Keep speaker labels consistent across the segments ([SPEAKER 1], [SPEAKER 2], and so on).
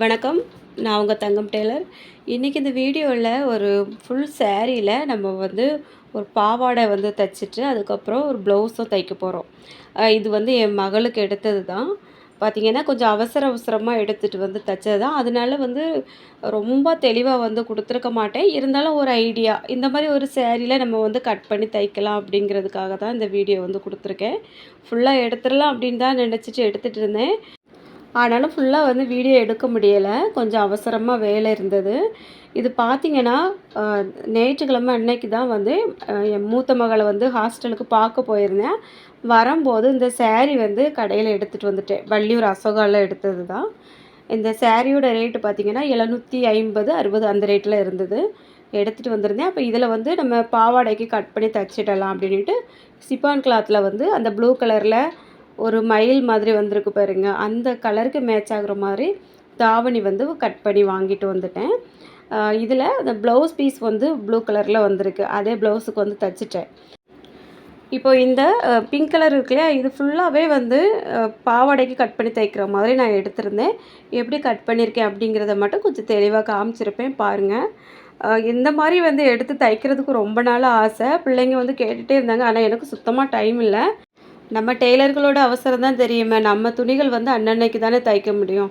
[SPEAKER 1] வணக்கம். நான் உங்கள் தங்கம் டெய்லர். இன்றைக்கி இந்த வீடியோவில் ஒரு ஃபுல் சேரீயில் நம்ம வந்து ஒரு பாவாடை வந்து தைச்சிட்டு அதுக்கப்புறம் ஒரு ப்ளவுஸும் தைக்க போகிறோம் இது வந்து என் மகளுக்கு எடுத்தது தான் பார்த்திங்கன்னா கொஞ்சம் அவசர அவசரமாக எடுத்துகிட்டு வந்து தைச்சது தான் அதனால வந்து ரொம்ப தெளிவாக வந்து கொடுத்துருக்க மாட்டேன். இருந்தாலும் ஒரு ஐடியா இந்த மாதிரி ஒரு சேரீயில் நம்ம வந்து கட் பண்ணி தைக்கலாம் அப்படிங்கிறதுக்காக தான் இந்த வீடியோ வந்து கொடுத்துருக்கேன். ஃபுல்லாக எடுத்துடலாம் அப்படின்னு தான் நினச்சிட்டு எடுத்துகிட்டு இருந்தேன். ஆனாலும் ஃபுல்லாக வந்து வீடியோ எடுக்க முடியலை. கொஞ்சம் அவசரமாக வேலை இருந்தது. இது பார்த்திங்கன்னா ஞாயிற்றுக்கிழமை அன்னைக்கு தான் வந்து என் மூத்த மகளை வந்து ஹாஸ்டலுக்கு பார்க்க போயிருந்தேன். வரும்போது இந்த சேரீ வந்து கடையில் எடுத்துகிட்டு வந்துட்டேன். வள்ளியூர் அசோகாவில் எடுத்தது தான். இந்த சேரீயோட ரேட்டு பார்த்திங்கன்னா எழுநூற்றி ஐம்பது அறுபது அந்த ரேட்டில் இருந்தது. எடுத்துகிட்டு வந்திருந்தேன். அப்போ இதில் வந்து நம்ம பாவாடைக்கு கட் பண்ணி தச்சிடலாம் அப்படின்ட்டு சிப்பான் கிளாத்தில் வந்து அந்த ப்ளூ கலரில் ஒரு மயில் மாதிரி வந்திருக்கு பாருங்க. அந்த கலருக்கு மேட்ச் ஆகுற மாதிரி தாவணி வந்து கட் பண்ணி வாங்கிட்டு வந்துட்டேன். இதில் அந்த ப்ளவுஸ் பீஸ் வந்து ப்ளூ கலரில் வந்திருக்கு. அதே ப்ளவுஸுக்கு வந்து தைச்சிட்டேன். இப்போ இந்த பிங்க் கலர் இருக்கு இல்லையா? இது ஃபுல்லாகவே வந்து பாவாடைக்கு கட் பண்ணி தைக்கிற மாதிரி நான் எடுத்திருந்தேன். எப்படி கட் பண்ணியிருக்கேன் அப்படிங்கிறத மட்டும் கொஞ்சம் தெளிவாக காமிச்சிருப்பேன் பாருங்கள் இந்த மாதிரி வந்து எடுத்து தைக்கிறதுக்கு ரொம்ப நாள் ஆசை. பிள்ளைங்க வந்து கேட்டுகிட்டே இருந்தாங்க. ஆனால் எனக்கு சுத்தமாக டைம் இல்லை. நம்ம டெய்லர்களோட அவசரம் தான் தெரியுமே. நம்ம துணிகள் வந்து அன்னன்னைக்கு தானே தைக்க முடியும்.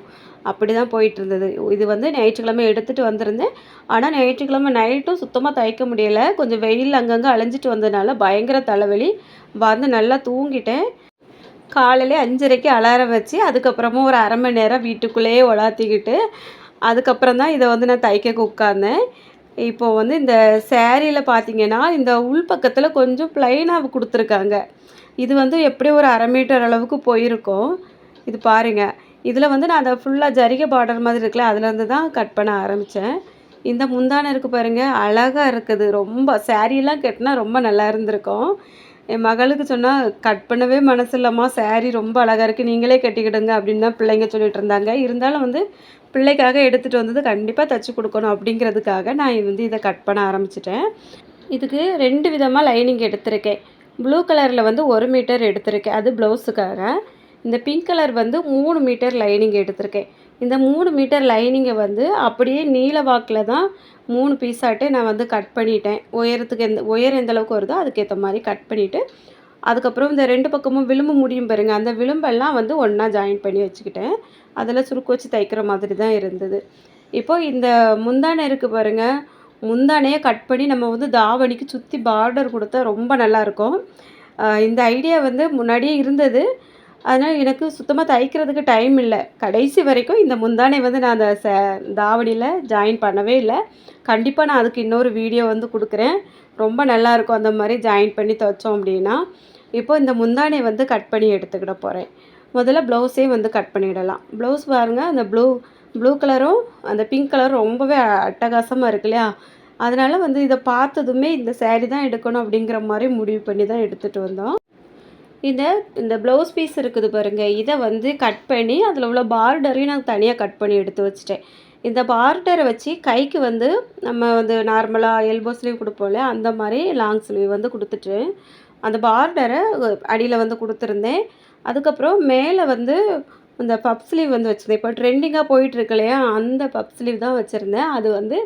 [SPEAKER 1] அப்படி தான் போயிட்டு இருந்தது இது வந்து ஞாயிற்றுக்கிழமை எடுத்துகிட்டு வந்திருந்தேன். ஆனால் ஞாயிற்றுக்கிழமை நைட்டும் சுத்தமாக தைக்க முடியலை. கொஞ்சம் வெயில் அங்கங்கே அலைஞ்சிட்டு வந்ததுனால பயங்கர தலைவலி. வந்து நல்லா தூங்கிட்டேன். காலையிலே அஞ்சரைக்கு அலாரம் வச்சு அதுக்கப்புறமும் ஒரு அரை மணி நேரம் வீட்டுக்குள்ளேயே உலாத்திக்கிட்டு அதுக்கப்புறம் தான் இதை வந்து நான் தைக்க உட்காந்தேன் இப்போ வந்து இந்த சேரீயில் பார்த்தீங்கன்னா இந்த உள்பக்கத்தில் கொஞ்சம் ப்ளைனாக கொடுத்துருக்காங்க. இது வந்து எப்படி ஒரு அரை மீட்டர் அளவுக்கு போயிருக்கும்? இது பாருங்க. இதில் வந்து நான் அதை ஃபுல்லாக ஜரிகை பார்டர் மாதிரி இருக்குல்ல அதுலேருந்து தான் கட் பண்ண ஆரம்பித்தேன் இந்த முந்தானை இருக்குது பாருங்கள் அழகாக இருக்குது. ரொம்ப சேரீலாம் கட்டினா ரொம்ப நல்லா இருந்திருக்கும். என் மகளுக்கு சொன்னால் கட் பண்ணவே மனசு இல்லைம்மா ரொம்ப அழகாக இருக்குது நீங்களே கட்டிக்கிடுங்க அப்படின்னு தான் பிள்ளைங்க சொல்லிட்டு இருந்தாங்க. இருந்தாலும் வந்து பிள்ளைக்காக எடுத்துகிட்டு வந்தது கண்டிப்பாக தச்சு கொடுக்கணும் அப்படிங்கிறதுக்காக நான் வந்து இதை கட் பண்ண ஆரம்பிச்சிட்டேன். இதுக்கு ரெண்டு விதமாக லைனிங் எடுத்திருக்கேன். ப்ளூ கலரில் வந்து ஒரு மீட்டர் எடுத்திருக்கேன். அது ப்ளவுஸுக்காக. இந்த பிங்க் கலர் வந்து மூணு மீட்டர் லைனிங் எடுத்திருக்கேன். இந்த மூணு மீட்டர் லைனிங்கை வந்து அப்படியே நீல வாக்கில் தான் மூணு பீஸாகிட்டே நான் வந்து கட் பண்ணிட்டேன். உயரத்துக்கு எந்த உயரம் எந்த அளவுக்கு வருதோ அதுக்கேற்ற மாதிரி கட் பண்ணிவிட்டு அதுக்கப்புறம் இந்த ரெண்டு பக்கமும் விளிம்பு முடியும் பாருங்கள் அந்த விளிம்பெல்லாம் வந்து ஒன்றா ஜாயின் பண்ணி வச்சுக்கிட்டேன். அதில் சுருக்கு வச்சு தைக்கிற மாதிரி தான் இருந்தது. இப்போது இந்த முந்தானை இருக்குது பாருங்கள் முந்தானையை கட் பண்ணி நம்ம வந்து தாவணிக்கு சுற்றி பார்டர் கொடுத்தா ரொம்ப நல்லாயிருக்கும் இந்த ஐடியா வந்து முன்னாடியே இருந்தது. அதனால் எனக்கு சுத்தமாக தைக்கிறதுக்கு டைம் இல்லை. கடைசி வரைக்கும் இந்த முந்தானை வந்து நான் அந்த ச தாவணியில் ஜாயின் பண்ணவே இல்லை. கண்டிப்பாக நான் அதுக்கு இன்னொரு வீடியோ வந்து கொடுக்குறேன். ரொம்ப நல்லா இருக்கும் அந்த மாதிரி ஜாயின் பண்ணி தைச்சோம் அப்படின்னா. இப்போ இந்த முந்தானை வந்து கட் பண்ணி எடுத்துக்கிட போகிறேன் முதல்ல ப்ளவுஸே வந்து கட் பண்ணிடலாம். ப்ளவுஸ் பாருங்கள் அந்த ப்ளூ ப்ளூ கலரும் அந்த பிங்க் கலரும் ரொம்பவே அட்டகாசமாக இருக்கு இல்லையா? அதனால் வந்து இதை பார்த்ததுமே இந்த சேரீ தான் எடுக்கணும் அப்படிங்கிற மாதிரி முடிவு பண்ணி தான் எடுத்துகிட்டு வந்தோம். இந்த இந்த ப்ளவுஸ் பீஸ் இருக்குது பாருங்கள் இதை வந்து கட் பண்ணி அதில் உள்ள பார்டரையும் நான் தனியாக கட் பண்ணி எடுத்து வச்சுட்டேன். இந்த பார்டரை வச்சு கைக்கு வந்து நம்ம வந்து நார்மலாக எல்போ ஸ்லீவ் கொடுப்போம்ல அந்த மாதிரி லாங் ஸ்லீவ் வந்து கொடுத்துட்டு அந்த பார்டரை அடியில் வந்து கொடுத்துருந்தேன். அதுக்கப்புறம் மேலே வந்து இந்த பப் ஸ்லீவ் வந்து வச்சுருந்தேன். இப்போ ட்ரெண்டிங்காக போயிட்டுருக்கு இல்லையா அந்த பப் ஸ்லீவ் தான் வச்சுருந்தேன். அது வந்து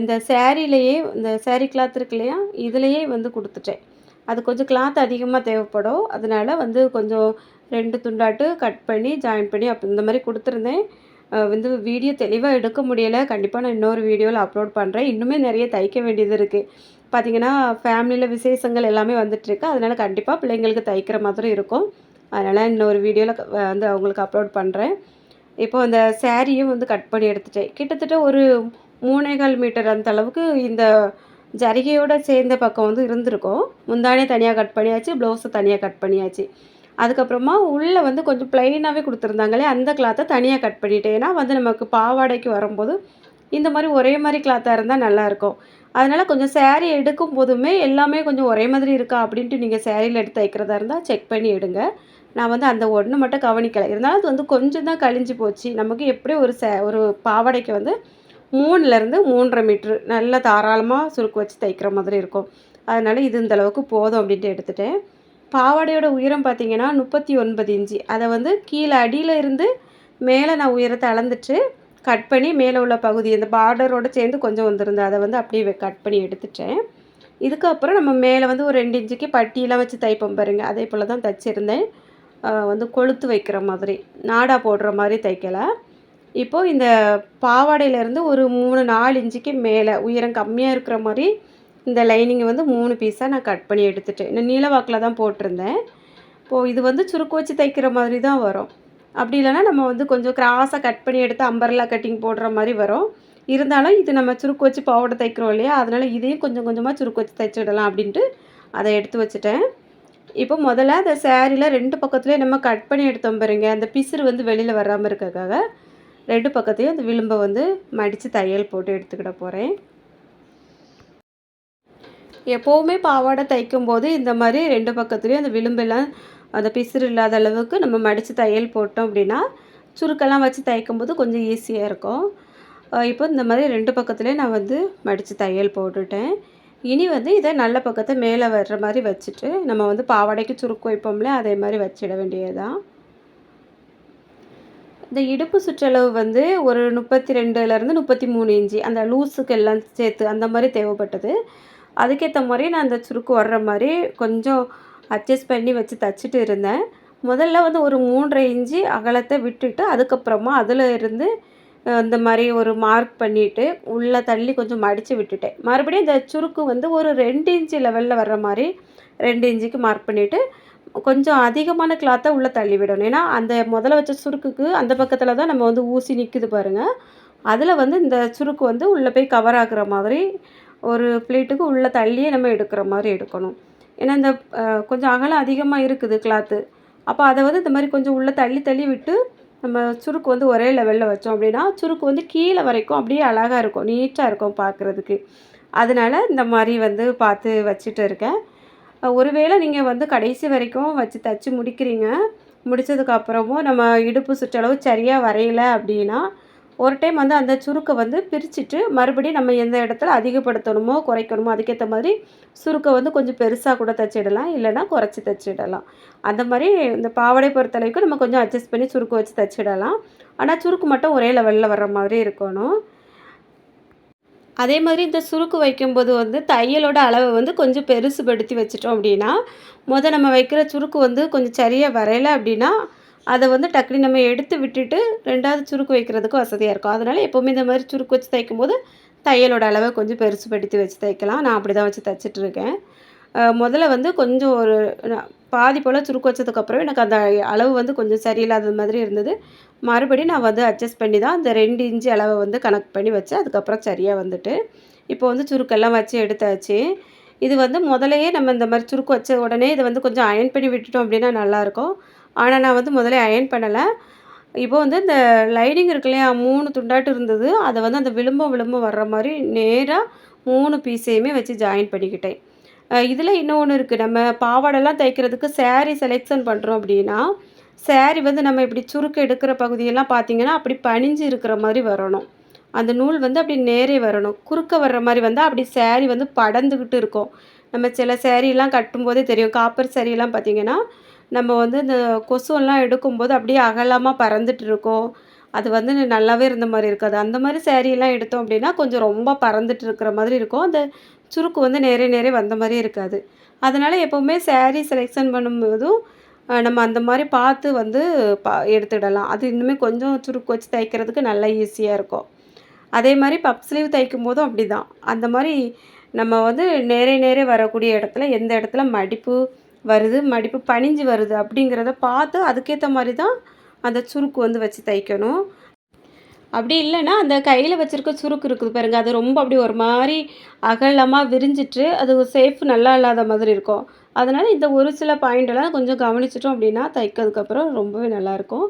[SPEAKER 1] இந்த சேரீலையே இந்த சேரீ கிளாத் இருக்கு இல்லையா இதுலேயே வந்து கொடுத்துட்டேன். அது கொஞ்சம் கிளாத் அதிகமாக தேவைப்படும். அதனால வந்து கொஞ்சம் ரெண்டு துண்டாட்டு கட் பண்ணி ஜாயின் பண்ணி அப்போ இந்த மாதிரி கொடுத்துருந்தேன். வந்து வீடியோ தெளிவாக எடுக்க முடியலை. கண்டிப்பாக நான் இன்னொரு வீடியோவில் அப்லோட் பண்ணுறேன் இன்னுமே நிறைய தைக்க வேண்டியது இருக்குது பார்த்திங்கன்னா ஃபேமிலியில் விசேஷங்கள் எல்லாமே வந்துட்டுருக்கு அதனால் கண்டிப்பாக பிள்ளைங்களுக்கு தைக்கிற மாதிரி இருக்கும். அதனால் இன்னொரு வீடியோவில் வந்து அவங்களுக்கு அப்லோட் பண்ணுறேன் இப்போ அந்த சேரீயும் வந்து கட் பண்ணி எடுத்துட்டேன். கிட்டத்தட்ட ஒரு மூணேகால் மீட்டர் அந்த அளவுக்கு இந்த ஜரிகையோட சேர்ந்த பக்கம் வந்து இருந்திருக்கும். முந்தானே தனியாக கட் பண்ணியாச்சு ப்ளவுஸை தனியாக கட் பண்ணியாச்சு. அதுக்கப்புறமா உள்ளே வந்து கொஞ்சம் ப்ளைனாகவே கொடுத்துருந்தாங்களே அந்த கிளாத்தை தனியாக கட் பண்ணிட்டேன். ஏன்னா வந்து நமக்கு பாவாடைக்கு வரும்போது இந்த மாதிரி ஒரே மாதிரி கிளாத்தாக இருந்தால் நல்லாயிருக்கும் அதனால் கொஞ்சம் சேரீ எடுக்கும் போதுமே எல்லாமே கொஞ்சம் ஒரே மாதிரி இருக்கா அப்படின்ட்டு நீங்கள் சேரீயில் எடுத்து தைக்கிறதா இருந்தால் செக் பண்ணி எடுங்க. நான் வந்து அந்த ஒன்று மட்டும் கவனிக்கலை. இருந்தாலும் அது வந்து கொஞ்சம் தான் கழிஞ்சு போச்சு. நமக்கு எப்படி ஒரு சே ஒரு பாவாடைக்கு வந்து மூணுலேருந்து மூன்றரை மீட்ரு. நல்லா தாராளமாக சுருக்கு வச்சு தைக்கிற மாதிரி இருக்கும். அதனால் இது இந்த அளவுக்கு போதும் அப்படின்ட்டு எடுத்துட்டேன். பாவாடையோட உயரம் பார்த்தீங்கன்னா முப்பத்தி ஒன்பது இன்ச்சு. அதை வந்து கீழே அடியில் இருந்து மேலே நான் உயரத்தை அளந்துட்டு கட் பண்ணி மேலே உள்ள பகுதி இந்த பார்டரோடு சேர்ந்து கொஞ்சம் வந்திருந்தது அதை வந்து அப்படியே கட் பண்ணி எடுத்துட்டேன். இதுக்கப்புறம் நம்ம மேலே வந்து ஒரு ரெண்டு இன்ச்சுக்கு பட்டியெலாம் வச்சு தைப்போம் பாருங்கள் அதே போல் தான் தைச்சிருந்தேன். வந்து கொளுத்து வைக்கிற மாதிரி நாடா போடுற மாதிரி தைக்கலை. இப்போது இந்த பாவாடையிலேருந்து ஒரு மூணு நாலு இன்ச்சுக்கு மேலே உயரம் கம்மியாக இருக்கிற மாதிரி இந்த லைனிங்கை வந்து மூணு பீஸாக நான் கட் பண்ணி எடுத்துட்டேன். நான் நீளவாக்கில் தான் போட்டிருந்தேன். இப்போது இது வந்து சுருக்கு வச்சு தைக்கிற மாதிரி தான் வரும். அப்படி இல்லைனா நம்ம வந்து கொஞ்சம் கிராஸாக கட் பண்ணி எடுத்து அம்பர்லா கட்டிங் போடுற மாதிரி வரும். இருந்தாலும் இது நம்ம சுருக்கு வச்சு பாவாடை தைக்கிறோம் இல்லையா? அதனால் இதையும் கொஞ்சம் கொஞ்சமாக சுருக்கு வச்சு தைச்சிடலாம் அப்படின்ட்டு அதை எடுத்து வச்சுட்டேன். இப்போ முதல்ல அந்த சேரீயில் ரெண்டு பக்கத்துலேயும் நம்ம கட் பண்ணி எடுத்தோம் பாருங்க. அந்த பிசுறு வந்து வெளியில் வராமல் இருக்கக்காக ரெண்டு பக்கத்தையும் அந்த விளிம்பை வந்து மடித்து தையல் போட்டு எடுத்துக்கிட போகிறேன் எப்போவுமே பாவாடை தைக்கும் போது இந்த மாதிரி ரெண்டு பக்கத்துலேயும் அந்த விளிம்பெல்லாம் அந்த பிசுறு இல்லாத அளவுக்கு நம்ம மடித்து தையல் போட்டோம் அப்படின்னா சுருக்கெல்லாம் வச்சு தைக்கும்போது கொஞ்சம் ஈஸியாக இருக்கும். இப்போ இந்த மாதிரி ரெண்டு பக்கத்துலேயும் நான் வந்து மடித்து தையல் போட்டுட்டேன். இனி வந்து இதை நல்ல பக்கத்தை மேலே வர்ற மாதிரி வச்சுட்டு நம்ம வந்து பாவாடைக்கு சுருக்கு வைப்போம்ல அதே மாதிரி வச்சிட வேண்டியதுதான். இந்த இடுப்பு சுற்றளவு வந்து ஒரு முப்பத்தி ரெண்டுலேருந்து முப்பத்தி மூணு இன்ச்சு. அந்த லூஸுக்கு எல்லாம் சேர்த்து அந்த மாதிரி தேவைப்பட்டது. அதுக்கேற்ற மாதிரி நான் அந்த சுருக்கு வர்ற மாதிரி கொஞ்சம் அட்ஜஸ்ட் பண்ணி வச்சு தைச்சிட்டு இருந்தேன். முதல்ல வந்து ஒரு மூன்றரை இன்ச்சு அகலத்தை விட்டுட்டு அதுக்கப்புறமா அதில் இருந்து இந்த மாதிரி ஒரு மார்க் பண்ணிவிட்டு உள்ளே தள்ளி கொஞ்சம் மடித்து விட்டுட்டேன். மறுபடியும் இந்த சுருக்கு வந்து ஒரு ரெண்டு இன்ச்சு லெவலில் வர்ற மாதிரி ரெண்டு இன்ச்சுக்கு மார்க் பண்ணிவிட்டு கொஞ்சம் அதிகமான கிளாத்தை உள்ளே தள்ளி விடணும் ஏன்னா அந்த முதல்ல வச்ச சுருக்குக்கு அந்த பக்கத்தில் தான் நம்ம வந்து ஊசி நிற்குது பாருங்கள் அதில் வந்து இந்த சுருக்கு வந்து உள்ளே போய் கவர் ஆகுற மாதிரி ஒரு பிளேட்டுக்கு உள்ளே தள்ளியே நம்ம எடுக்கிற மாதிரி எடுக்கணும். ஏன்னா இந்த கொஞ்சம் அகலம் அதிகமாக இருக்குது கிளாத்து அப்போ அதை வந்து இந்த மாதிரி கொஞ்சம் உள்ளே தள்ளி தள்ளி விட்டு நம்ம சுருக்கு வந்து ஒரே லெவலில் வச்சோம் அப்படின்னா சுருக்கு வந்து கீழே வரைக்கும் அப்படியே அழகாக இருக்கும். நீட்டாக இருக்கும் பார்க்குறதுக்கு அதனால் இந்த மாதிரி வந்து பார்த்து வச்சுட்டு இருக்கேன். ஒருவேளை நீங்கள் வந்து கடைசி வரைக்கும் வச்சு தைச்சி முடிக்கிறீங்க. முடித்ததுக்கப்புறமும் நம்ம இடுப்பு சுற்றளவு சரியாக வரையலை அப்படின்னா ஒரு டைம் வந்து அந்த சுருக்கை வந்து பிரிச்சுட்டு மறுபடியும் நம்ம எந்த இடத்துல அதிகப்படுத்தணுமோ குறைக்கணுமோ அதுக்கேற்ற மாதிரி சுருக்கை வந்து கொஞ்சம் பெருசாக கூட தைச்சிடலாம். இல்லைனா குறைச்சி தைச்சிடலாம். அந்த மாதிரி இந்த பாவாடை பொறுத்தளவுக்கு நம்ம கொஞ்சம் அட்ஜஸ்ட் பண்ணி சுருக்கு வச்சு தைச்சிடலாம். ஆனால் சுருக்கு மட்டும் ஒரே லெவலில் வர்ற மாதிரி இருக்கணும். அதே மாதிரி இந்த சுருக்கு வைக்கும்போது வந்து தையலோட அளவை வந்து கொஞ்சம் பெருசுபடுத்தி வச்சிட்டோம் அப்படின்னா முதல் நம்ம வைக்கிற சுருக்கு வந்து கொஞ்சம் சரியாக வரையலை அப்படின்னா அதை வந்து டக்குனு நம்ம எடுத்து விட்டுட்டு ரெண்டாவது சுருக்கு வைக்கிறதுக்கு வசதியாக இருக்கும். அதனால் எப்போவுமே இந்த மாதிரி சுருக்கு வச்சு தைக்கும் போது தையலோட அளவை கொஞ்சம் பெருசுபடுத்தி வச்சு தைக்கலாம். நான் அப்படி தான் வச்சு தைச்சிட்ருக்கேன் முதல்ல வந்து கொஞ்சம் ஒரு பாதி போல் சுருக்கு வச்சதுக்கப்புறம் எனக்கு அந்த அளவு வந்து கொஞ்சம் சரியில்லாத மாதிரி இருந்தது. மறுபடியும் நான் வந்து அட்ஜஸ்ட் பண்ணி தான் அந்த ரெண்டு இன்ச்சு அளவை வந்து கணக்கு பண்ணி வச்சு அதுக்கப்புறம் சரியாக வந்துட்டு இப்போ வந்து சுருக்கெல்லாம் வச்சு எடுத்தாச்சு. இது வந்து முதலையே நம்ம இந்த மாதிரி சுருக்கு வச்ச உடனே இதை வந்து கொஞ்சம் அயன் பண்ணி விட்டுட்டோம் அப்படின்னா நல்லாயிருக்கும். ஆனால் நான் வந்து முதல்ல அயன் பண்ணலை. இப்போ வந்து இந்த லைனிங் இருக்கு இல்லையா மூணு துண்டாட்டு இருந்தது. அதை வந்து அந்த விளிம்பம் விளிம்பம் வர்ற மாதிரி நேராக மூணு பீஸையுமே வச்சு ஜாயின் பண்ணிக்கிட்டேன். இதில் இன்னொன்று இருக்குது நம்ம பாவாடெல்லாம் தைக்கிறதுக்கு சேரீ செலெக்ஷன் பண்ணுறோம் அப்படின்னா சேரீ வந்து நம்ம இப்படி சுருக்கு எடுக்கிற பகுதியெல்லாம் பார்த்திங்கன்னா அப்படி பணிஞ்சு இருக்கிற மாதிரி வரணும். அந்த நூல் வந்து அப்படி நேரே வரணும். குறுக்க வர்ற மாதிரி வந்தால் அப்படி சேரீ வந்து படந்துக்கிட்டு இருக்கும். நம்ம சில சேரீலாம் கட்டும்போதே தெரியும். காப்பர் சேரீலாம் பார்த்திங்கன்னா நம்ம வந்து இந்த கொசுவெல்லாம் எடுக்கும்போது அப்படியே அகலமாக பறந்துட்டு இருக்கும். அது வந்து நல்லாவே இருந்த மாதிரி இருக்காது. அந்த மாதிரி சேரீலாம் எடுத்தோம் அப்படின்னா கொஞ்சம் ரொம்ப பறந்துட்டு இருக்கிற மாதிரி இருக்கும். அந்த சுருக்கு வந்து நேரே நேரே வந்த மாதிரியே இருக்காது. அதனால் எப்போவுமே சேரீ செலெக்ஷன் பண்ணும்போதும் நம்ம அந்த மாதிரி பார்த்து வந்து பா எடுத்துடலாம். அது இன்னுமே கொஞ்சம் சுருக்கு வச்சு தைக்கிறதுக்கு நல்லா ஈஸியாக இருக்கும். அதே மாதிரி பப் ஸ்லீவ் தைக்கும் போதும் அப்படி தான் அந்த மாதிரி நம்ம வந்து நேரே நேரே வரக்கூடிய இடத்துல எந்த இடத்துல மடிப்பு வருது மடிப்பு பணிஞ்சு வருது அப்படிங்கிறத பார்த்து அதுக்கேற்ற மாதிரி தான் அந்த சுருக்கு வந்து வச்சு தைக்கணும். அப்படி இல்லைன்னா அந்த கையில் வச்சுருக்க சுருக்கு இருக்குது பாருங்கள் அது ரொம்ப அப்படி ஒரு மாதிரி அகலமாக விரிஞ்சிட்டு அது சேஃப் நல்லா இல்லாத மாதிரி இருக்கும். அதனால் இந்த ஒரு சில பாயிண்டெல்லாம் கொஞ்சம் கவனிச்சிட்டோம் அப்படின்னா தைக்கிறதுக்கப்புறம் ரொம்பவே நல்லாயிருக்கும்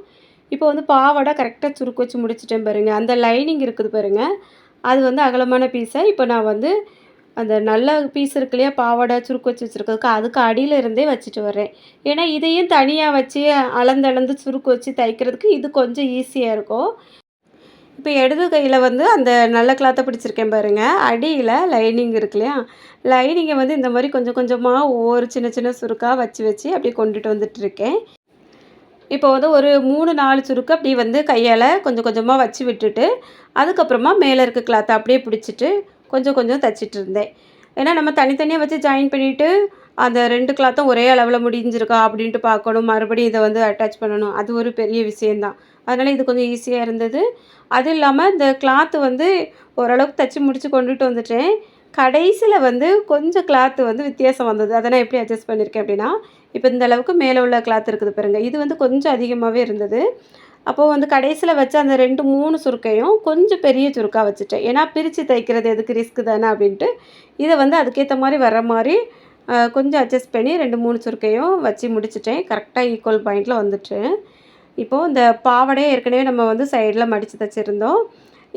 [SPEAKER 1] இப்போ வந்து பாவாடை கரெக்டாக சுருக்கு வச்சு முடிச்சிட்டேன் பாருங்கள் அந்த லைனிங் இருக்குது பாருங்கள் அது வந்து அகலமான பீஸை இப்போ நான் வந்து அந்த நல்ல பீஸ் இருக்கு இல்லையா பாவாடை சுருக்கு வச்சு வச்சுருக்கிறதுக்கு அதுக்கு அடியில் இருந்தே வச்சுட்டு வரேன் ஏன்னா இதையும் தனியாக வச்சு அளந்தளந்து சுருக்கு வச்சு தைக்கிறதுக்கு இது கொஞ்சம் ஈஸியாக இருக்கும். இப்போ இடது கையில் வந்து அந்த நல்ல கிளாத்தை பிடிச்சிருக்கேன் பாருங்கள் அடியில் லைனிங் இருக்கு இல்லையா? லைனிங்கை வந்து இந்த மாதிரி கொஞ்சம் கொஞ்சமாக ஒவ்வொரு சின்ன சின்ன சுருக்காக வச்சு வச்சு அப்படியே கொண்டுட்டு வந்துட்டுருக்கேன் இப்போ வந்து ஒரு மூணு நாலு சுருக்கு அப்படி வந்து கையால் கொஞ்சம் கொஞ்சமாக வச்சு விட்டுட்டு அதுக்கப்புறமா மேலே இருக்க கிளாத்தை அப்படியே பிடிச்சிட்டு கொஞ்சம் கொஞ்சம் தச்சிட்டு இருந்தேன். ஏன்னா நம்ம தனித்தனியாக வச்சு ஜாயின் பண்ணிவிட்டு அந்த ரெண்டு கிளாத்தும் ஒரே அளவில் முடிஞ்சிருக்கா அப்படின்ட்டு பார்க்கணும். மறுபடியும் இதை வந்து அட்டாச் பண்ணணும். அது ஒரு பெரிய விஷயந்தான் அதனால் இது கொஞ்சம் ஈஸியாக இருந்தது. அது இல்லாமல் இந்த கிளாத்து வந்து ஓரளவுக்கு தைச்சி முடித்து கொண்டுட்டு வந்துட்டேன். கடைசியில் வந்து கொஞ்சம் கிளாத்து வந்து வித்தியாசம் வந்தது. அதை நான் எப்படி அட்ஜஸ்ட் பண்ணியிருக்கேன் அப்படின்னா இப்போ இந்த அளவுக்கு மேலே உள்ள கிளாத் இருக்குது பாருங்க. இது வந்து கொஞ்சம் அதிகமாகவே இருந்தது. அப்போது வந்து கடைசியில் வச்ச அந்த ரெண்டு மூணு சுருக்கையும் கொஞ்சம் பெரிய சுருக்காக வச்சுட்டேன். ஏன்னா பிரித்து தைக்கிறது எதுக்கு ரிஸ்க்கு தானே அப்படின்ட்டு. இதை வந்து அதுக்கேற்ற மாதிரி வர மாதிரி கொஞ்சம் அட்ஜஸ்ட் பண்ணி ரெண்டு மூணு சுருக்கையும் வச்சு முடிச்சிட்டேன். கரெக்டாக ஈக்குவல் பாயிண்டில் வந்துட்டேன் இப்போது இந்த பாவடையை ஏற்கனவே நம்ம வந்து சைடில் மடித்து தைச்சிருந்தோம்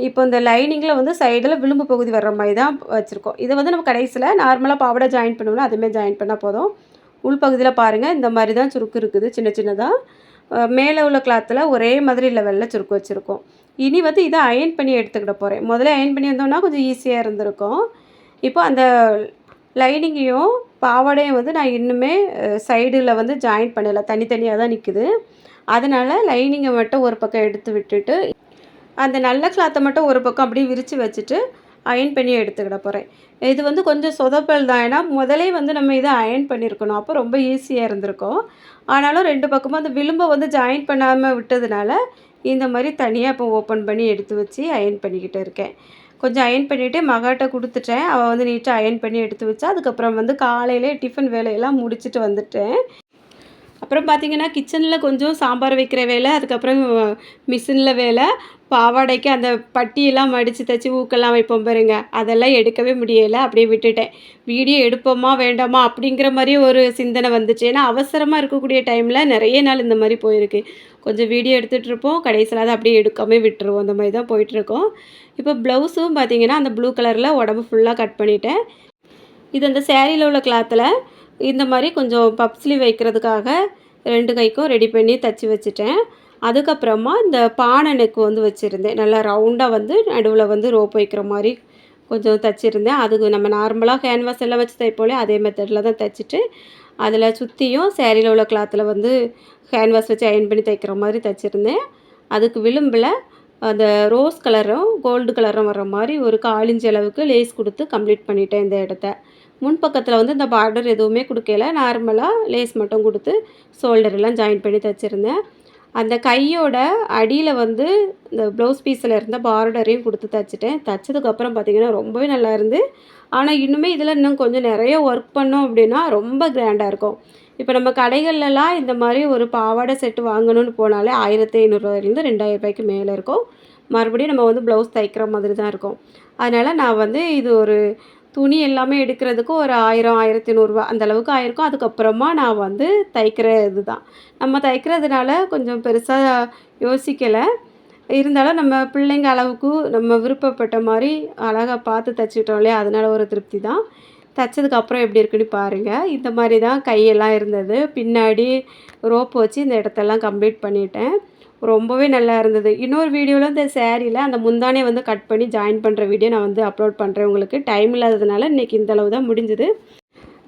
[SPEAKER 1] இப்போ இந்த லைனிங்கில் வந்து சைடில் விளிம்பு பகுதி வர்ற மாதிரி தான் வச்சுருக்கோம். இதை வந்து நம்ம கடைசியில் நார்மலாக பாவடை ஜாயின் பண்ணுவோம்னா அதுமாரி ஜாயின் பண்ணால் போதும். உள்பகுதியில் பாருங்கள் இந்த மாதிரி தான் சுருக்கு இருக்குது சின்ன சின்னதாக மேலே உள்ள கிளாத்தில் ஒரே மாதிரி லெவலில் சுருக்கு வச்சுருக்கோம். இனி வந்து இதை அயன் பண்ணி எடுத்துக்கிட போகிறேன் முதல்ல அயன் பண்ணி வந்தோம்னா கொஞ்சம் ஈஸியாக இருந்திருக்கும். இப்போ அந்த லைனிங்கையும் பாவாடையும் வந்து நான் இன்னுமே சைடில் வந்து ஜாயின் பண்ணலை. தனித்தனியாக தான் நிற்குது அதனால் லைனிங்கை மட்டும் ஒரு பக்கம் எடுத்து விட்டுட்டு அந்த நல்ல கிளாத்தை மட்டும் ஒரு பக்கம் அப்படியே விரித்து வச்சுட்டு அயன் பண்ணி எடுத்துக்கிட போகிறேன் இது வந்து கொஞ்சம் சொதப்பல் தான். ஏன்னா முதலே வந்து நம்ம இதை அயன் பண்ணியிருக்கணும் அப்போ ரொம்ப ஈஸியாக இருந்திருக்கும். ஆனாலும் ரெண்டு பக்கமும் அந்த விளிம்பை வந்து ஜாயின் பண்ணாமல் விட்டதுனால இந்த மாதிரி தனியாக இப்போ ஓப்பன் பண்ணி எடுத்து வச்சு அயன் பண்ணிக்கிட்டு இருக்கேன். கொஞ்சம் அயன் பண்ணிவிட்டு மகாட்ட கொடுத்துட்டேன். அவள் வந்து நீட்டாக அயன் பண்ணி எடுத்து வச்சா அதுக்கப்புறம் வந்து காலையிலே டிஃபன் வேலையெல்லாம் முடிச்சுட்டு வந்துட்டேன். அப்புறம் பார்த்திங்கன்னா கிச்சனில் கொஞ்சம் சாம்பார் வைக்கிற வேலை அதுக்கப்புறம் மிஷினில் வேலை பாவாடைக்கு அந்த பட்டியெல்லாம் மடித்து தைச்சி ஊக்கெல்லாம் வைப்போம் பாருங்க. அதெல்லாம் எடுக்கவே முடியலை அப்படியே விட்டுட்டேன். வீடியோ எடுப்போமா வேண்டாமா அப்படிங்கிற மாதிரி ஒரு சிந்தனை வந்துச்சு. ஏன்னா அவசரமாக இருக்கக்கூடிய டைமில் நிறைய நாள் இந்த மாதிரி போயிருக்கு. கொஞ்சம் வீடியோ எடுத்துகிட்டு இருப்போம் கடைசியில் அதை அப்படியே எடுக்காமல் விட்டுருவோம். அந்த மாதிரி தான் போயிட்டுருக்கோம் இப்போ ப்ளவுஸும் பார்த்திங்கன்னா அந்த ப்ளூ கலரில் உடம்பு ஃபுல்லாக கட் பண்ணிட்டேன். இது அந்த சேரீயில் உள்ள கிளாத்தில் இந்த மாதிரி கொஞ்சம் பப்ஸ்லி வைக்கிறதுக்காக ரெண்டு கைக்கும் ரெடி பண்ணி தச்சு வச்சுட்டேன். அதுக்கப்புறமா இந்த பானை நெக்கு வந்து வச்சுருந்தேன். நல்லா ரவுண்டாக வந்து நடுவில் வந்து ரோப் வைக்கிற மாதிரி கொஞ்சம் தைச்சிருந்தேன். அதுக்கு நம்ம நார்மலாக கேன்வாஸ் எல்லாம் வச்சு தைப்போலே அதே மெத்தடில் தான் தைச்சிட்டு அதில் சுற்றியும் சேரீயில் உள்ள கிளாத்தில் வந்து கேன்வாஸ் வச்சு அயன் பண்ணி தைக்கிற மாதிரி தைச்சிருந்தேன். அதுக்கு விளிம்பில் அந்த ரோஸ் கலரும் கோல்டு கலரும் வர மாதிரி ஒரு காலிஞ்சி அளவுக்கு லேஸ் கொடுத்து கம்ப்ளீட் பண்ணிட்டேன் இந்த இடத்த. முன்பக்கத்தில் வந்து இந்த பார்டர் எதுவுமே கொடுக்கல. நார்மலாக லேஸ் மட்டும் கொடுத்து ஷோல்டரெல்லாம் ஜாயின் பண்ணி தைச்சிருந்தேன். அந்த கையோட அடியில் வந்து இந்த ப்ளவுஸ் பீஸில் இருந்த பார்டரையும் கொடுத்து தைச்சிட்டேன். தைச்சதுக்கப்புறம் பார்த்திங்கன்னா ரொம்பவே நல்லா இருந்து. ஆனால் இன்னுமே இதில் இன்னும் கொஞ்சம் நிறைய ஒர்க் பண்ணோம் அப்படின்னா ரொம்ப கிராண்டாக இருக்கும். இப்போ நம்ம கடைகள்லலாம் இந்த மாதிரி ஒரு பாவாடை செட்டு வாங்கணும்னு போனாலே ஆயிரத்தி ஐநூறுரூவாயிலேருந்து ரெண்டாயிரம் ரூபாய்க்கு மேலே இருக்கும். மறுபடியும் நம்ம வந்து ப்ளவுஸ் தைக்கிற மாதிரி தான் இருக்கும். அதனால் நான் வந்து இது ஒரு துணி எல்லாமே எடுக்கிறதுக்கு ஒரு ஆயிரம் ஆயிரத்தி நூறுரூவா அந்த அளவுக்கு ஆயிருக்கும். அதுக்கப்புறமா நான் வந்து தைக்கிற இது தான் நம்ம தைக்கிறதுனால கொஞ்சம் பெருசாக யோசிக்கலை. இருந்தாலும் நம்ம பிள்ளைங்க அளவுக்கு நம்ம விருப்பப்பட்ட மாதிரி அழகாக பார்த்து தைச்சிக்கிட்டோம் இல்லையா? அதனால் ஒரு திருப்தி தான் தைச்சதுக்கப்புறம் எப்படி இருக்குன்னு பாருங்கள் இந்த மாதிரி தான் கையெல்லாம் இருந்தது. பின்னாடி ரோப் வச்சு இந்த இடத்தெல்லாம் கம்ப்ளீட் பண்ணிட்டேன். ரொம்பவே நல்லா இருந்தது. இன்னொரு வீடியோவில் இந்த சேரீயில் அந்த முந்தானே வந்து கட் பண்ணி ஜாயின் பண்ணுற வீடியோ நான் வந்து அப்லோட் பண்ணுறேன் உங்களுக்கு. டைம் இல்லாததுனால இன்றைக்கி இந்த அளவு தான் முடிஞ்சுது.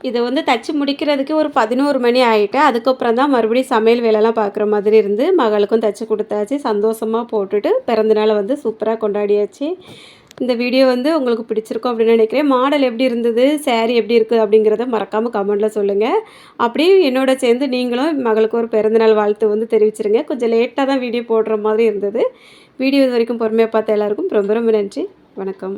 [SPEAKER 1] இதை வந்து தச்சு முடிக்கிறதுக்கு ஒரு பதினோரு மணி ஆகிட்டு அதுக்கப்புறம் தான் மறுபடியும் சமையல் வேலைலாம் பார்க்குற மாதிரி இருந்து மகளுக்கும் தச்சு கொடுத்தாச்சு. சந்தோஷமாக போட்டுட்டு பிறந்தநாளை வந்து சூப்பராக கொண்டாடியாச்சு. இந்த வீடியோ வந்து உங்களுக்கு பிடிச்சிருக்கும் அப்படின்னு நினைக்கிறேன். மாடல் எப்படி இருந்தது சேரீ எப்படி இருக்குது அப்படிங்கிறத மறக்காமல் கமெண்ட்டில் சொல்லுங்கள் அப்படியே என்னோட சேர்ந்து நீங்களும் மகளுக்கு ஒரு பிறந்தநாள் வாழ்த்து வந்து தெரிவிச்சிருங்க. கொஞ்சம் லேட்டாக தான் வீடியோ போடுற மாதிரி இருந்தது. வீடியோ இது வரைக்கும் பொறுமையாக பார்த்த எல்லாருக்கும் ரொம்ப ரொம்ப நன்றி. வணக்கம்.